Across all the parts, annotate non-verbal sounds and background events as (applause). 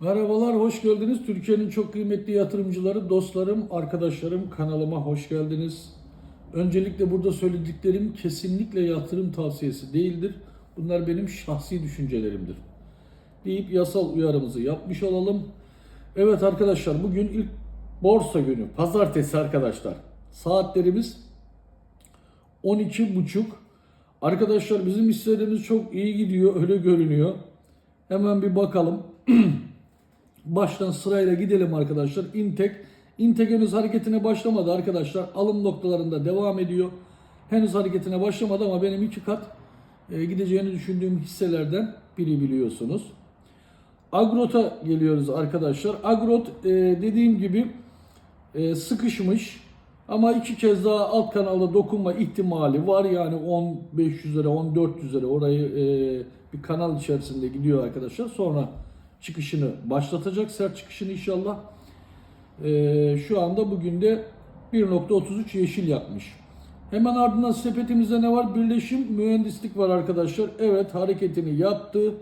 Merhabalar, hoş geldiniz. Türkiye'nin çok kıymetli yatırımcıları, dostlarım, arkadaşlarım kanalıma hoş geldiniz. Öncelikle burada söylediklerim kesinlikle yatırım tavsiyesi değildir. Bunlar benim şahsi düşüncelerimdir. Deyip yasal uyarımızı yapmış olalım. Evet arkadaşlar bugün ilk borsa günü, pazartesi arkadaşlar. Saatlerimiz 12.30. Arkadaşlar bizim hisselerimiz çok iyi gidiyor, öyle görünüyor. Hemen bir bakalım. (clears throat) Baştan sırayla gidelim arkadaşlar. Intek. Intek henüz hareketine başlamadı arkadaşlar. Alım noktalarında devam ediyor. Henüz hareketine başlamadı ama benim iki kat e, gideceğini düşündüğüm hisselerden biri biliyorsunuz. Agrot'a geliyoruz arkadaşlar. Agrot e, dediğim gibi e, sıkışmış ama iki kez daha alt kanalda dokunma ihtimali var. Yani 10 500'lere 10 400'lere orayı bir kanal içerisinde gidiyor arkadaşlar. Sonra çıkışını başlatacak sert çıkışını inşallah. E, şu anda bugün de 1.33 yeşil yakmış. Hemen ardından sepetimizde ne var? Birleşim mühendislik var arkadaşlar. Evet hareketini yaptı.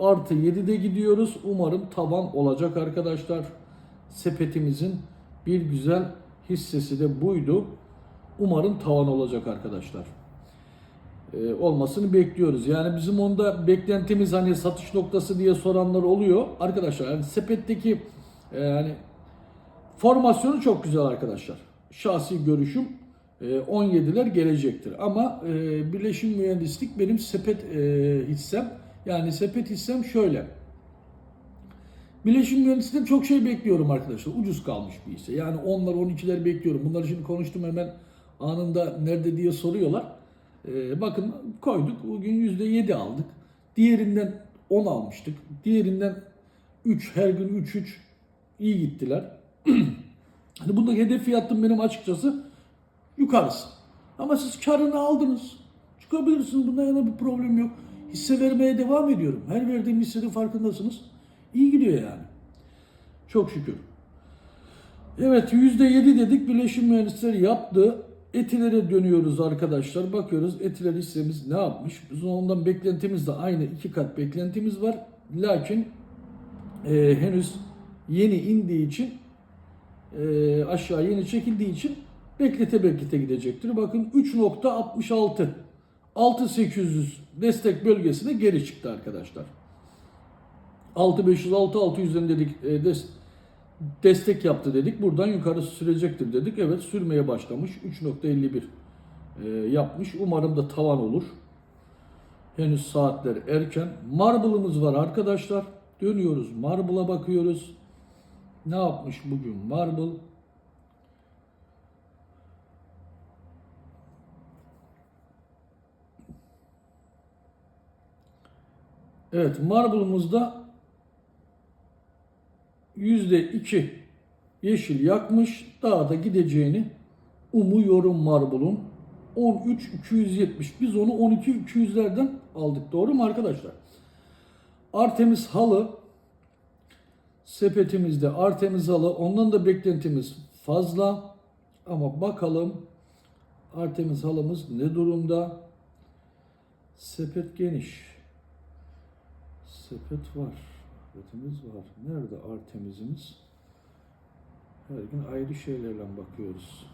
Artı 7'de gidiyoruz. Umarım taban olacak arkadaşlar. Sepetimizin bir güzel hissesi de buydu. Umarım tavan olacak arkadaşlar. Ee, olmasını bekliyoruz. Yani bizim onda beklentimiz hani satış noktası diye soranlar oluyor. Arkadaşlar yani sepetteki e, yani formasyonu çok güzel arkadaşlar. Şahsi görüşüm e, 17'ler gelecektir. Ama e, birleşim mühendislik benim sepet e, hissem. Yani sepet hissem şöyle. Birleşim mühendisliğinden çok şey bekliyorum arkadaşlar. Ucuz kalmış bir hisse. Yani 10'lar 12'ler bekliyorum. Bunları şimdi konuştum hemen anında nerede diye soruyorlar. Ee, bakın koyduk. Bugün %7 aldık. Diğerinden 10 almıştık. Diğerinden 3 her gün 3-3 iyi gittiler. (clears throat) hani bunda hedef fiyatım benim açıkçası yukarısı. Ama siz karını aldınız. Çıkabilirsiniz. Bunda yana bir problem yok. Hisse vermeye devam ediyorum. Her verdiğim hissenin farkındasınız. İyi gidiyor yani. Çok şükür. Evet %7 dedik birleşim mühendisleri yaptı. Etilere dönüyoruz arkadaşlar. Bakıyoruz etiler hissemiz ne yapmış? Bizim ondan beklentimiz de aynı iki kat beklentimiz var. Lakin e, henüz yeni indiği için e, aşağı yeni çekildiği için beklete beklete gidecektir. Bakın 3.66 6800 destek bölgesine geri çıktı arkadaşlar. 6500 6600'den dedik e, des, destek yaptı dedik. Buradan yukarı sürecektir dedik. Evet sürmeye başlamış. 3.51 e, yapmış. Umarım da tavan olur. Henüz saatler erken. Marble'ımız var arkadaşlar. Dönüyoruz. Marble'a bakıyoruz. Ne yapmış bugün Marble? Evet Marble'ımızda %2 yeşil yakmış. Daha da gideceğini umuyorum Marble'un. 13.270. Biz onu 12.200'lerden aldık. Doğru mu arkadaşlar? Artemis halı sepetimizde Artemis halı. Ondan da beklentimiz fazla. Ama bakalım Artemis halımız ne durumda? Sepet geniş. Sepet var. Sepetimiz var. Nerede Artemis'imiz? Her gün ayrı şeylerle bakıyoruz.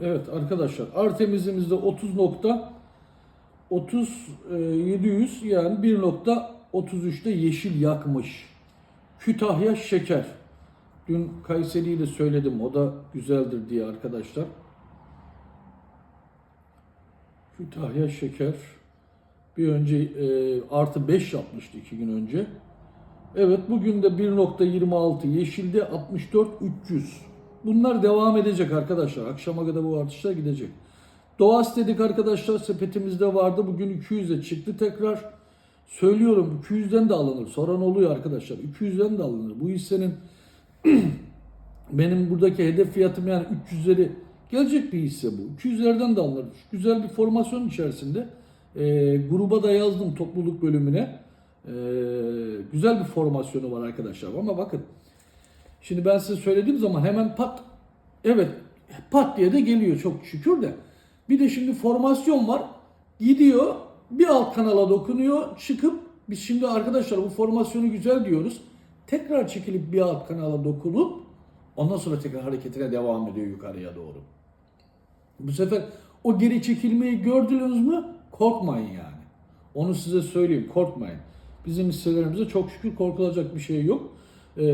Evet arkadaşlar Artemis'imizde 30 nokta 30 e, 700 yani 1.33'te yeşil yakmış. Kütahya şeker. Dün Kayseri'yi de söyledim. O da güzeldir diye arkadaşlar. Kütahya şeker. Bir önce e, artı 5 yapmıştı iki gün önce. Evet bugün de 1.26 yeşilde 64 300. Bunlar devam edecek arkadaşlar. Akşama kadar bu artışlar gidecek. Doğas dedik arkadaşlar sepetimizde vardı. Bugün 200'e çıktı tekrar. Söylüyorum 200'den de alınır. Soran oluyor arkadaşlar. 200'den de alınır. Bu hissenin (clears throat) benim buradaki hedef fiyatım yani 300'leri gelecek bir hisse bu. 200'lerden de alınır. Güzel bir formasyon içerisinde. E, gruba da yazdım topluluk bölümüne. E, güzel bir formasyonu var arkadaşlar. Ama bakın şimdi ben size söylediğim zaman hemen pat evet pat diye de geliyor çok şükür de. Bir de şimdi formasyon var. Gidiyor Bir alt kanala dokunuyor. Çıkıp biz şimdi arkadaşlar bu formasyonu güzel diyoruz. Tekrar çekilip bir alt kanala dokunup ondan sonra tekrar hareketine devam ediyor yukarıya doğru. Bu sefer o geri çekilmeyi gördünüz mü korkmayın yani. Onu size söyleyeyim korkmayın. Bizim hisselerimizde çok şükür korkulacak bir şey yok. Ee,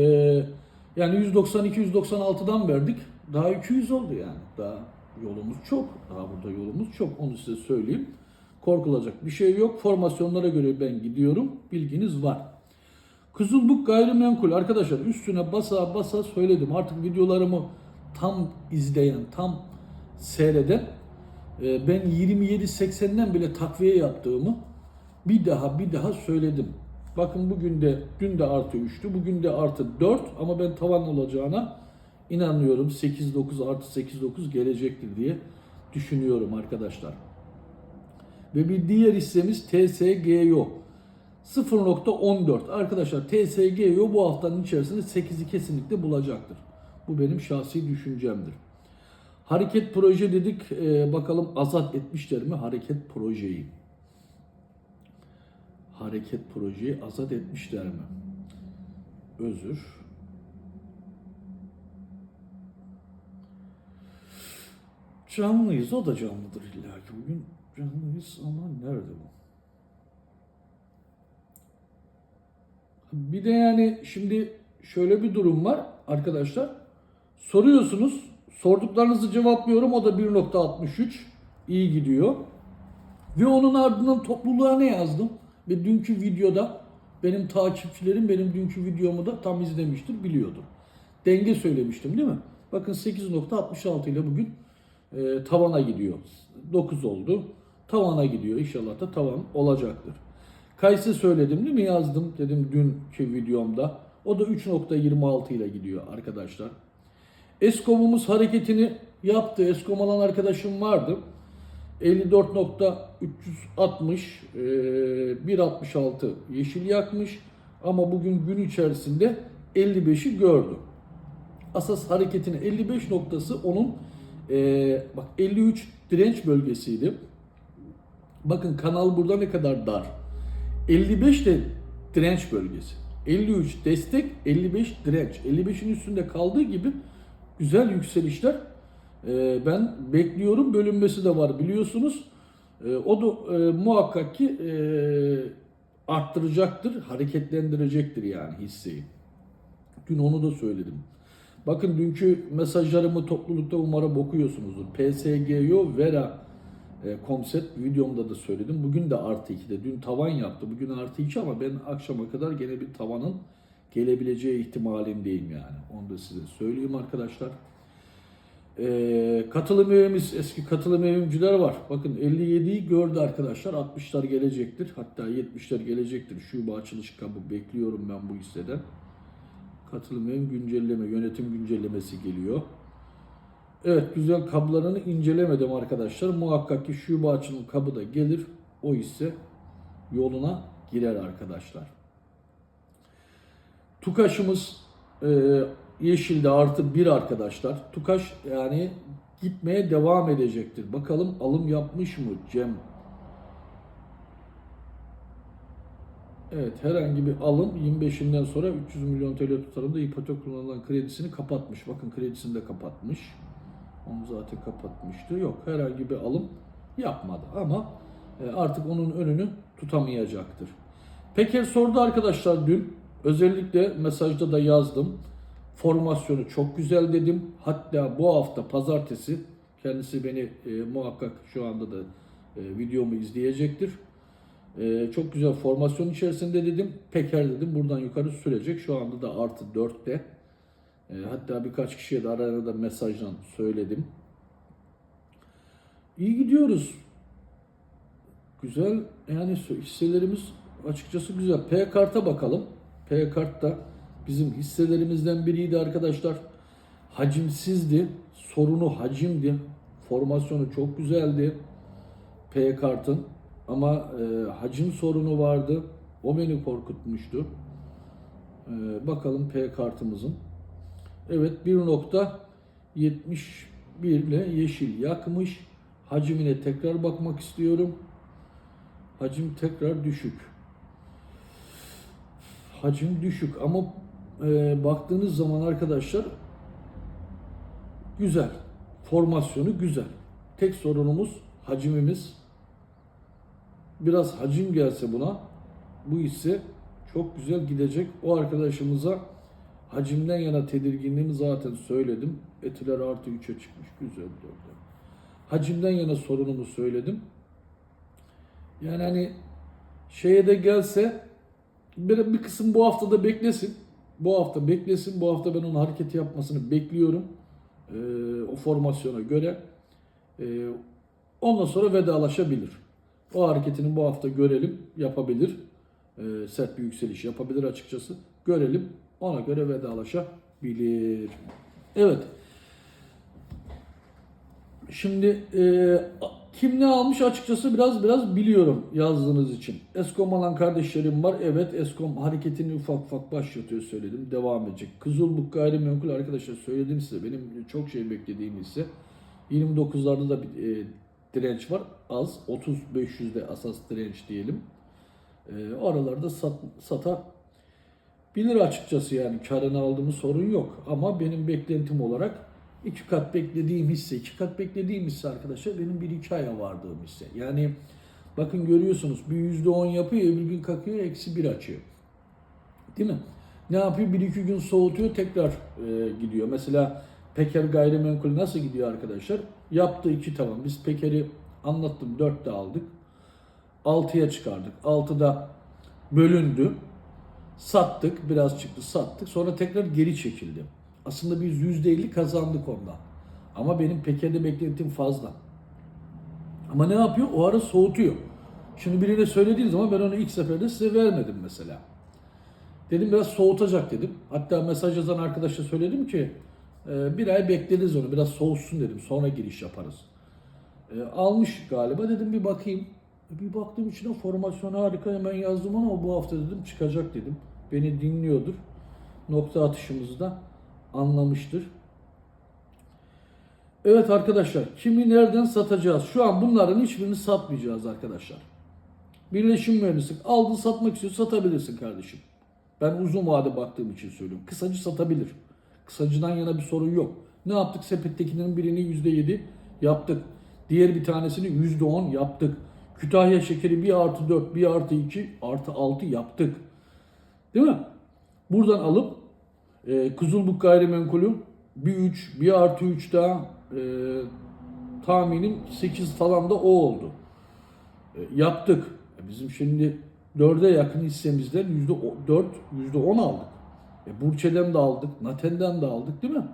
yani 192-196'dan verdik. Daha 200 oldu yani. Daha yolumuz çok. Daha burada yolumuz çok. Onu size söyleyeyim. Korkulacak bir şey yok. Formasyonlara göre ben gidiyorum. Bilginiz var. Kızılbuk gayrimenkul arkadaşlar üstüne basa basa söyledim. Artık videolarımı tam izleyen, tam seyreden ben 27.80'den bile takviye yaptığımı bir daha bir daha söyledim. Bakın bugün de dün de artı 3'tü. Bugün de artı 4 ama ben tavan olacağına inanıyorum. 8-9 artı 8-9 gelecektir diye düşünüyorum arkadaşlar. Ve bir diğer hissemiz TSGO. 0.14. Arkadaşlar TSGO bu haftanın içerisinde 8'i kesinlikle bulacaktır. Bu benim şahsi düşüncemdir. Hareket proje dedik. Ee, bakalım azat etmişler mi hareket projeyi? Hareket projeyi azat etmişler mi? Özür. Canlıyız. O da canlıdır illa ki. Bugün canlıyız ama nerede bu? Bir de yani şimdi şöyle bir durum var arkadaşlar. Soruyorsunuz. Sorduklarınızı cevaplıyorum. O da 1.63. iyi gidiyor. Ve onun ardından topluluğa ne yazdım? Ve dünkü videoda benim takipçilerim benim dünkü videomu da tam izlemiştir, biliyordur. Denge söylemiştim değil mi? Bakın 8.66 ile bugün e, tavana gidiyor. 9 oldu. Tavana gidiyor. İnşallah da tavan olacaktır. Kayse söyledim değil mi? Yazdım dedim dünkü videomda. O da 3.26 ile gidiyor arkadaşlar. Eskom'umuz hareketini yaptı. Eskom alan arkadaşım vardı. 54.360 e, 1.66 yeşil yakmış ama bugün gün içerisinde 55'i gördü. Asas hareketinin 55 noktası onun e, bak 53 direnç bölgesiydi. Bakın kanal burada ne kadar dar. 55 de direnç bölgesi. 53 destek, 55 direnç. 55'in üstünde kaldığı gibi güzel yükselişler e, ben bekliyorum. Bölünmesi de var biliyorsunuz. E, o da e, muhakkak ki arttıracaktır, hareketlendirecektir yani hisseyi. Dün onu da söyledim. Bakın dünkü mesajlarımı toplulukta umarım okuyorsunuzdur. PSGO Vera e, konsept videomda da söyledim. Bugün de artı 2'de. Dün tavan yaptı. Bugün artı 2 ama ben akşama kadar gene bir tavanın gelebileceği ihtimalindeyim yani. Onu da size söyleyeyim arkadaşlar. Ee, katılım üyemiz, eski katılım üyemciler var. Bakın 57'yi gördü arkadaşlar. 60'lar gelecektir. Hatta 70'ler gelecektir. Şube açılış kabı bekliyorum ben bu hisseden. Katılım üyem güncelleme, yönetim güncellemesi geliyor. Evet güzel kablarını incelemedim arkadaşlar. Muhakkak ki şube açılım kabı da gelir. O ise yoluna girer arkadaşlar. Tukaşımız e, yeşilde artı bir arkadaşlar. Tukaş yani gitmeye devam edecektir. Bakalım alım yapmış mı Cem? Evet herhangi bir alım 25'inden sonra 300 milyon TL tutarında ipotek kullanılan kredisini kapatmış. Bakın kredisini de kapatmış. Onu zaten kapatmıştı. Yok herhangi bir alım yapmadı ama e, artık onun önünü tutamayacaktır. Peker sordu arkadaşlar dün. Özellikle mesajda da yazdım. Formasyonu çok güzel dedim. Hatta bu hafta pazartesi kendisi beni e, muhakkak şu anda da e, videomu izleyecektir. E, çok güzel formasyon içerisinde dedim. Peker dedim buradan yukarı sürecek. Şu anda da artı 4'te. E, hatta birkaç kişiye de arada da mesajla söyledim. İyi gidiyoruz. Güzel yani hisselerimiz açıkçası güzel. P karta bakalım. P kartta bizim hisselerimizden biriydi arkadaşlar. Hacimsizdi. Sorunu hacimdi. Formasyonu çok güzeldi. P kartın ama e, hacim sorunu vardı. O beni korkutmuştu. E, bakalım P kartımızın. Evet 1.71 ile yeşil yakmış. Hacmine tekrar bakmak istiyorum. Hacim tekrar düşük. Hacim düşük ama e, baktığınız zaman arkadaşlar güzel. Formasyonu güzel. Tek sorunumuz hacimimiz. Biraz hacim gelse buna bu hisse çok güzel gidecek. O arkadaşımıza hacimden yana tedirginliğimi zaten söyledim. Etiler artı 3'e çıkmış. Güzel. Dörde. Hacimden yana sorunumu söyledim. Yani hani şeye de gelse bir, bir kısım bu hafta da beklesin. Bu hafta beklesin. Bu hafta ben onun hareketi yapmasını bekliyorum. Ee, o formasyona göre. Ee, ondan sonra vedalaşabilir. O hareketini bu hafta görelim. Yapabilir. Ee, sert bir yükseliş yapabilir açıkçası. Görelim. Ona göre vedalaşabilir. Evet. Şimdi e, kim ne almış açıkçası biraz biraz biliyorum yazdığınız için. Eskom alan kardeşlerim var. Evet Eskom hareketini ufak ufak başlatıyor söyledim. Devam edecek. Kızılbuk gayrimenkul arkadaşlar söyledim size. Benim çok şey beklediğim ise 29'larda da bir e, direnç var. Az. 30-500'de asas direnç diyelim. E, o aralarda sat, satabilir açıkçası yani. Karını aldığımız sorun yok. Ama benim beklentim olarak iki kat beklediğim hisse, iki kat beklediğim hisse arkadaşlar benim bir iki aya vardığım hisse. Yani bakın görüyorsunuz bir yüzde on yapıyor, bir gün kalkıyor eksi bir açıyor. Değil mi? Ne yapıyor? Bir iki gün soğutuyor tekrar e, gidiyor. Mesela Peker gayrimenkul nasıl gidiyor arkadaşlar? Yaptı iki tamam. Biz Peker'i anlattım dörtte aldık. 6'ya çıkardık. 6'da bölündü. Sattık. Biraz çıktı sattık. Sonra tekrar geri çekildi. Aslında biz %50 kazandık ondan. Ama benim Peker'de beklentim fazla. Ama ne yapıyor? O ara soğutuyor. Şimdi birine söylediğim zaman ben onu ilk seferde size vermedim mesela. Dedim biraz soğutacak dedim. Hatta mesaj yazan arkadaşa söyledim ki e, bir ay bekleriz onu biraz soğusun dedim. Sonra giriş yaparız. E, almış galiba dedim bir bakayım. E, bir baktım içine formasyon harika hemen yazdım ona bu hafta dedim çıkacak dedim. Beni dinliyordur. Nokta atışımızda anlamıştır. Evet arkadaşlar kimi nereden satacağız? Şu an bunların hiçbirini satmayacağız arkadaşlar. Birleşim mühendislik aldın satmak istiyor satabilirsin kardeşim. Ben uzun vade baktığım için söylüyorum. Kısacı satabilir. Kısacıdan yana bir sorun yok. Ne yaptık? Sepettekilerin birini %7 yaptık. Diğer bir tanesini %10 yaptık. Kütahya şekeri 1 artı 4, 1 artı 2 artı 6 yaptık. Değil mi? Buradan alıp e, Kızılbuk gayrimenkulü bir 3, bir artı 3 daha e, tahminim 8 falan da o oldu. E, yaptık. E, bizim şimdi 4'e yakın hissemizden %4, %10 aldık. E, Burçe'den de aldık, Naten'den de aldık değil mi?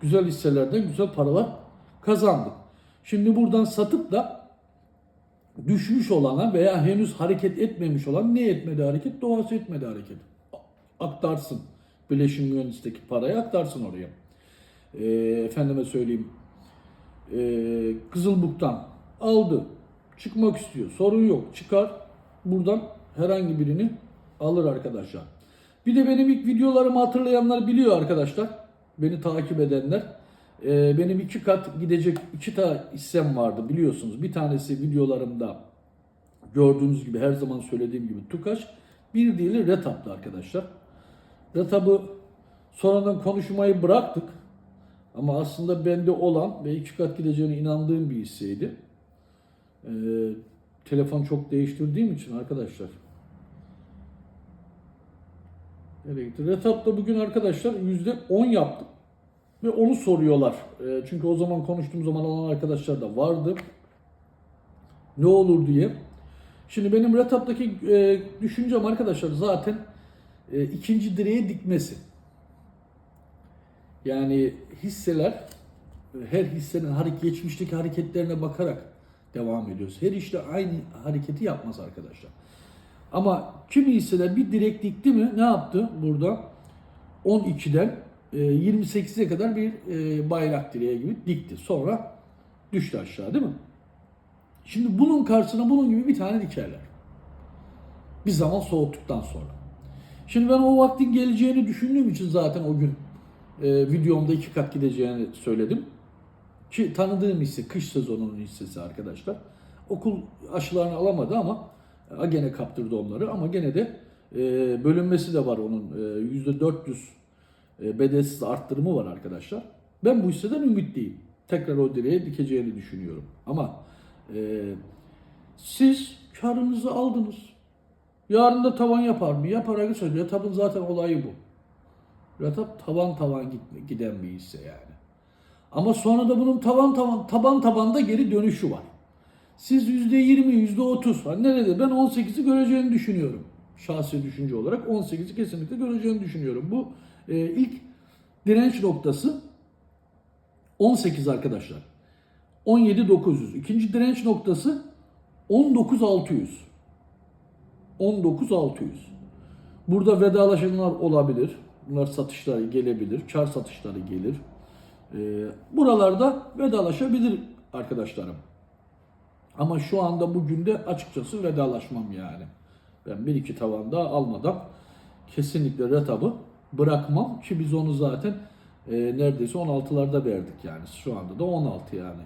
Güzel hisselerden güzel paralar kazandık. Şimdi buradan satıp da düşmüş olana veya henüz hareket etmemiş olan ne etmedi hareket? Doğası etmedi hareket. Aktarsın. Birleşim mühendisteki parayı aktarsın oraya. E, efendime söyleyeyim. E, Kızılbuk'tan aldı. Çıkmak istiyor. Sorun yok. Çıkar. Buradan herhangi birini alır arkadaşlar. Bir de benim ilk videolarımı hatırlayanlar biliyor arkadaşlar. Beni takip edenler. Ee, benim iki kat gidecek iki tane hissem vardı biliyorsunuz. Bir tanesi videolarımda gördüğünüz gibi her zaman söylediğim gibi Tukaş. Bir diğeri Retap'tı arkadaşlar. Retap'ı sonradan konuşmayı bıraktık. Ama aslında bende olan ve iki kat gideceğine inandığım bir hisseydi. Ee, telefon çok değiştirdiğim için arkadaşlar. Nereye gitti? Retap'ta bugün arkadaşlar %10 yaptım. Ve onu soruyorlar. E, çünkü o zaman konuştuğum zaman olan arkadaşlar da vardı. Ne olur diye. Şimdi benim Retap'taki e, düşüncem arkadaşlar zaten e, ikinci direğe dikmesi. Yani hisseler her hissenin hareket, geçmişteki hareketlerine bakarak devam ediyoruz. Her işte aynı hareketi yapmaz arkadaşlar. Ama kimi hisseler bir direkt dikti mi ne yaptı burada? 12'den 28'e kadar bir e, bayrak direği gibi dikti. Sonra düştü aşağı değil mi? Şimdi bunun karşısına bunun gibi bir tane dikerler. Bir zaman soğuttuktan sonra. Şimdi ben o vaktin geleceğini düşündüğüm için zaten o gün e, videomda iki kat gideceğini söyledim. Ki tanıdığım hisse kış sezonunun hissesi arkadaşlar. Okul aşılarını alamadı ama e, gene kaptırdı onları ama gene de e, bölünmesi de var onun. E, %400 e, bedelsiz arttırımı var arkadaşlar. Ben bu hisseden ümitliyim. Tekrar o direğe dikeceğini düşünüyorum. Ama e, siz karınızı aldınız. Yarın da tavan yapar mı? Yapar arkadaşlar. Yatap'ın zaten olayı bu. Yatap tavan tavan giden bir hisse yani. Ama sonra da bunun tavan tavan taban tabanda geri dönüşü var. Siz yüzde yirmi, yüzde otuz. Hani nerede? Ben 18'i göreceğini düşünüyorum. Şahsi düşünce olarak 18'i kesinlikle göreceğini düşünüyorum. Bu e, ilk direnç noktası 18 arkadaşlar. 17.900. İkinci direnç noktası 19.600. 19.600. Burada vedalaşanlar olabilir. Bunlar satışları gelebilir. Kar satışları gelir. Ee, buralarda vedalaşabilir arkadaşlarım. Ama şu anda bugün de açıkçası vedalaşmam yani. Ben bir iki tavan daha almadan kesinlikle retabı bırakmam ki biz onu zaten e, neredeyse 16'larda verdik yani. Şu anda da 16 yani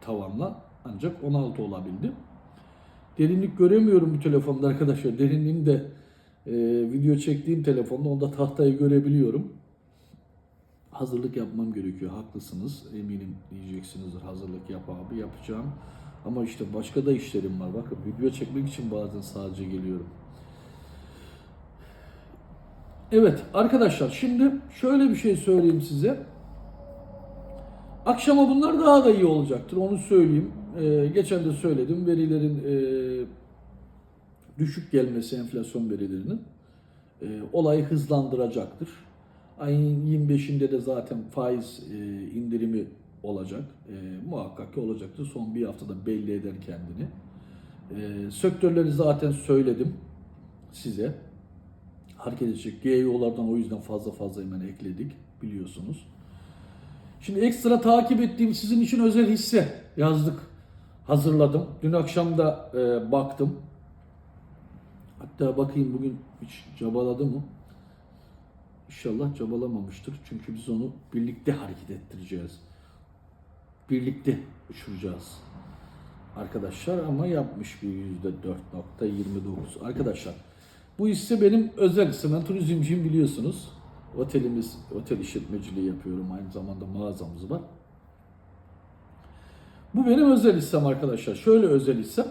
tavanla ancak 16 olabildi. Derinlik göremiyorum bu telefonda arkadaşlar. Derinliğini de e, video çektiğim telefonda onda tahtayı görebiliyorum. Hazırlık yapmam gerekiyor. Haklısınız. Eminim diyeceksinizdir. Hazırlık yap abi yapacağım. Ama işte başka da işlerim var. Bakın video çekmek için bazen sadece geliyorum. Evet arkadaşlar şimdi şöyle bir şey söyleyeyim size. Akşama bunlar daha da iyi olacaktır. Onu söyleyeyim. Ee, geçen de söyledim. Verilerin e, düşük gelmesi enflasyon verilerinin e, olayı hızlandıracaktır. Ayın 25'inde de zaten faiz e, indirimi olacak. E, muhakkak ki olacaktır. Son bir haftada belli eder kendini. E, sektörleri zaten söyledim size. Hareket edecek. GEO'lardan o yüzden fazla fazla hemen ekledik biliyorsunuz. Şimdi ekstra takip ettiğim sizin için özel hisse yazdık. Hazırladım. Dün akşam da e, baktım. Hatta bakayım bugün hiç cabaladı mı? İnşallah cabalamamıştır. Çünkü biz onu birlikte hareket ettireceğiz. Birlikte uçuracağız. Arkadaşlar ama yapmış bir yüzde 4.29. Arkadaşlar bu hisse benim özel. Ben turizmciyim biliyorsunuz. Otelimiz, otel işletmeciliği yapıyorum. Aynı zamanda mağazamız var. Bu benim özel hissem arkadaşlar. Şöyle özel hissem.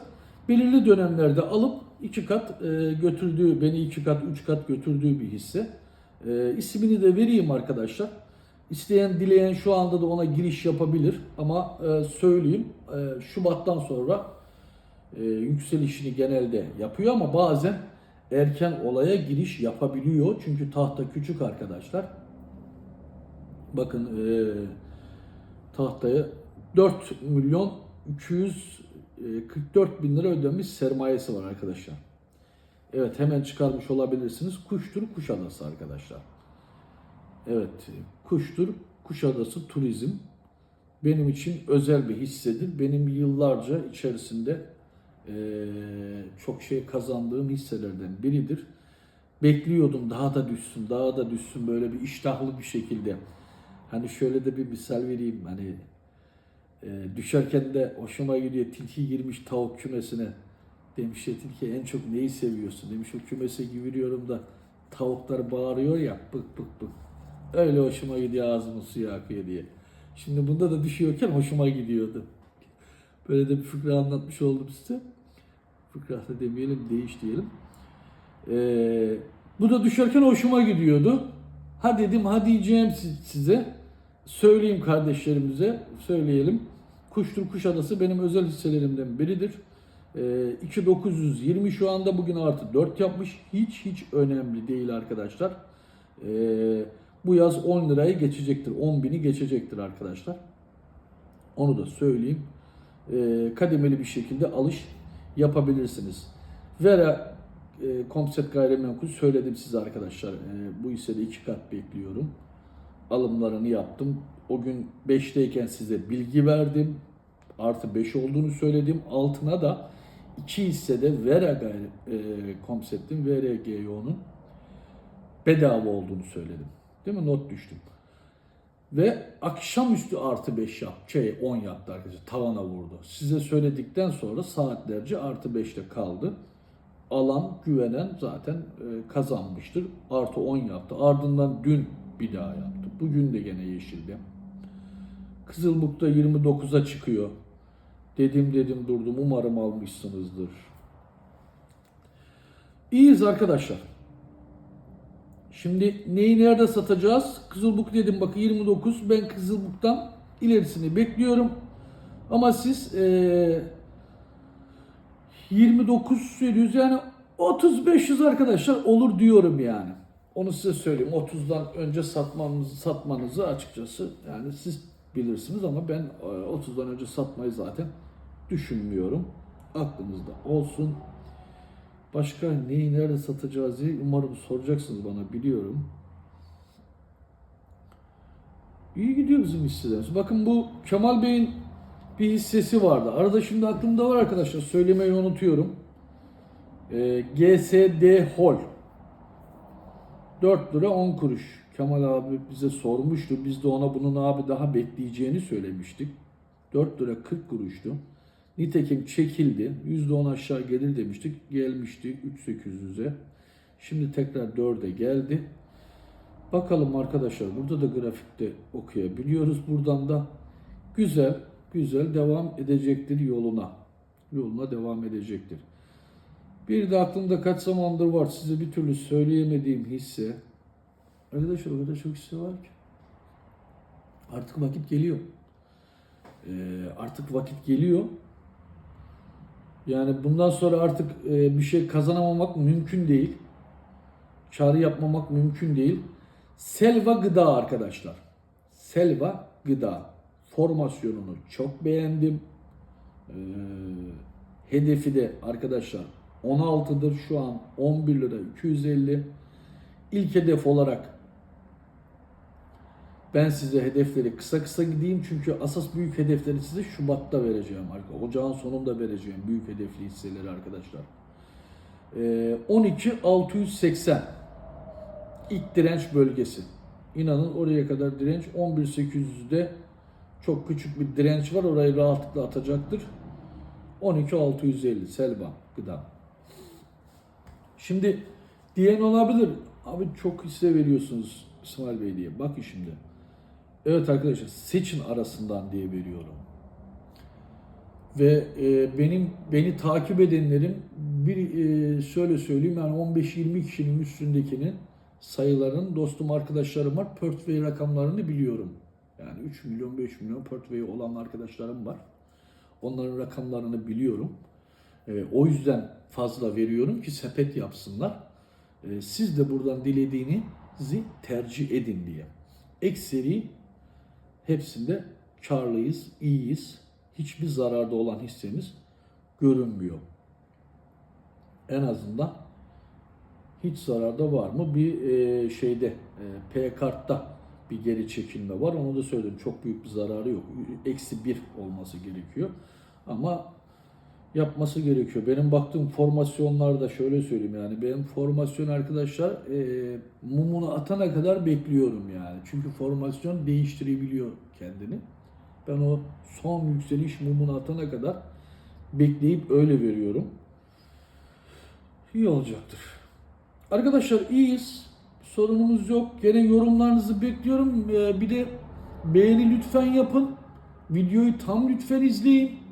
Belirli dönemlerde alıp iki kat e, götürdüğü, beni iki kat, üç kat götürdüğü bir hisse. E, ismini de vereyim arkadaşlar. İsteyen, dileyen şu anda da ona giriş yapabilir. Ama e, söyleyeyim, e, Şubat'tan sonra e, yükselişini genelde yapıyor ama bazen erken olaya giriş yapabiliyor. Çünkü tahta küçük arkadaşlar. Bakın e, tahtaya 4 milyon 244 bin lira ödenmiş sermayesi var arkadaşlar. Evet hemen çıkarmış olabilirsiniz. Kuştur Kuşadası arkadaşlar. Evet Kuştur Kuşadası Turizm benim için özel bir hissedir. Benim yıllarca içerisinde çok şey kazandığım hisselerden biridir. Bekliyordum daha da düşsün, daha da düşsün böyle bir iştahlı bir şekilde. Hani şöyle de bir misal vereyim hani e, düşerken de hoşuma gidiyor tilki girmiş tavuk kümesine. Demiş ya tilki en çok neyi seviyorsun? Demiş o kümese giriyorum da tavuklar bağırıyor ya bık bık bık. Öyle hoşuma gidiyor ağzımın suyu akıyor diye. Şimdi bunda da düşüyorken hoşuma gidiyordu. Böyle de bir fıkra anlatmış oldum size. Fıkra da demeyelim, değiş diyelim. Ee, bu da düşerken hoşuma gidiyordu. Ha dedim, ha diyeceğim si- size. Söyleyeyim kardeşlerimize, söyleyelim. Kuştur Kuşadası benim özel hisselerimden biridir. Ee, 2920 şu anda bugün artı 4 yapmış. Hiç hiç önemli değil arkadaşlar. Ee, bu yaz 10 lirayı geçecektir. 10 bini geçecektir arkadaşlar. Onu da söyleyeyim. Ee, kademeli bir şekilde alış yapabilirsiniz. Vera e, Komset Gayrimenkul söyledim size arkadaşlar. Ee, bu hissede iki kat bekliyorum. Alımlarını yaptım. O gün 5'teyken size bilgi verdim. Artı 5 olduğunu söyledim. Altına da iki hissede Vera Gayri, e, Komset'in VRGYO'nun bedava olduğunu söyledim. Değil mi? Not düştüm. Ve akşamüstü artı 5 yap, şey 10 yaptı arkadaşlar. Tavana vurdu. Size söyledikten sonra saatlerce artı 5'te kaldı. Alan, güvenen zaten e, kazanmıştır. Artı 10 yaptı. Ardından dün bir daha yaptı. Bugün de gene yeşilde. Kızılbuk'ta 29'a çıkıyor. Dedim dedim durdum. Umarım almışsınızdır. İyiyiz arkadaşlar. Şimdi neyi nerede satacağız? Kızılbuk dedim bakın 29. Ben Kızılbuk'tan ilerisini bekliyorum. Ama siz eee 29 söylüyoruz yani 3500 arkadaşlar olur diyorum yani. Onu size söyleyeyim. 30'dan önce satmanızı, satmanızı açıkçası yani siz bilirsiniz ama ben e, 30'dan önce satmayı zaten düşünmüyorum. Aklınızda olsun. Başka neyi nerede satacağız diye umarım soracaksınız bana biliyorum. İyi gidiyor bizim hisselerimiz. Bakın bu Kemal Bey'in bir hissesi vardı. Arada şimdi aklımda var arkadaşlar. Söylemeyi unutuyorum. Ee, GSD Hol. 4 lira 10 kuruş. Kemal abi bize sormuştu. Biz de ona bunun abi daha bekleyeceğini söylemiştik. 4 lira 40 kuruştu. Nitekim çekildi. %10 aşağı gelir demiştik. Gelmişti 3800'e. Şimdi tekrar 4'e geldi. Bakalım arkadaşlar burada da grafikte okuyabiliyoruz. Buradan da güzel güzel devam edecektir yoluna. Yoluna devam edecektir. Bir de aklımda kaç zamandır var size bir türlü söyleyemediğim hisse. Arkadaşlar o kadar çok hisse var ki. Artık vakit geliyor. Ee, artık vakit geliyor. Yani bundan sonra artık e, bir şey kazanamamak mümkün değil. Çağrı yapmamak mümkün değil. Selva gıda arkadaşlar. Selva gıda. Formasyonunu çok beğendim. Ee, hedefi de arkadaşlar 16'dır şu an 11 lira 250. İlk hedef olarak ben size hedefleri kısa kısa gideyim çünkü asas büyük hedefleri size Şubat'ta vereceğim. Ocağın sonunda vereceğim büyük hedefli hisseleri arkadaşlar. Ee, 12 680 ilk direnç bölgesi. İnanın oraya kadar direnç 11800'de çok küçük bir direnç var. Orayı rahatlıkla atacaktır. 12650 Selba gıda. Şimdi diyen olabilir. Abi çok hisse veriyorsunuz İsmail Bey diye. Bakın şimdi. Evet arkadaşlar seçin arasından diye veriyorum. Ve e, benim beni takip edenlerin bir e, şöyle söyleyeyim yani 15-20 kişinin üstündekinin sayıların dostum arkadaşlarım var. Portföy rakamlarını biliyorum. Yani 3 milyon 5 milyon portföyü olan arkadaşlarım var. Onların rakamlarını biliyorum. E, o yüzden fazla veriyorum ki sepet yapsınlar. E, siz de buradan dilediğinizi tercih edin diye. Ekseri hepsinde karlıyız, iyiyiz. Hiçbir zararda olan hissemiz görünmüyor. En azından hiç zararda var mı? Bir e, şeyde e, P kartta bir geri çekilme var. Onu da söyledim. Çok büyük bir zararı yok. Eksi bir olması gerekiyor. Ama yapması gerekiyor. Benim baktığım formasyonlarda şöyle söyleyeyim yani benim formasyon arkadaşlar e, mumunu atana kadar bekliyorum yani. Çünkü formasyon değiştirebiliyor kendini. Ben o son yükseliş mumunu atana kadar bekleyip öyle veriyorum. İyi olacaktır. Arkadaşlar iyiyiz. Sorunumuz yok. Gene yorumlarınızı bekliyorum. Ee, bir de beğeni lütfen yapın. Videoyu tam lütfen izleyin.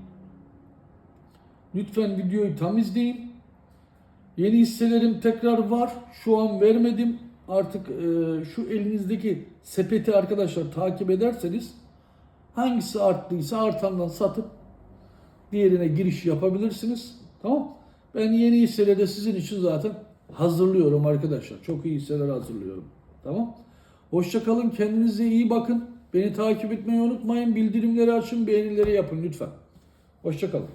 Lütfen videoyu tam izleyin. Yeni hisselerim tekrar var. Şu an vermedim. Artık e, şu elinizdeki sepeti arkadaşlar takip ederseniz hangisi arttıysa artandan satıp diğerine giriş yapabilirsiniz. Tamam? Ben yeni hisseleri de sizin için zaten hazırlıyorum arkadaşlar. Çok iyi hisseler hazırlıyorum. Tamam? Hoşça kalın. Kendinize iyi bakın. Beni takip etmeyi unutmayın. Bildirimleri açın. Beğenileri yapın lütfen. Hoşça kalın.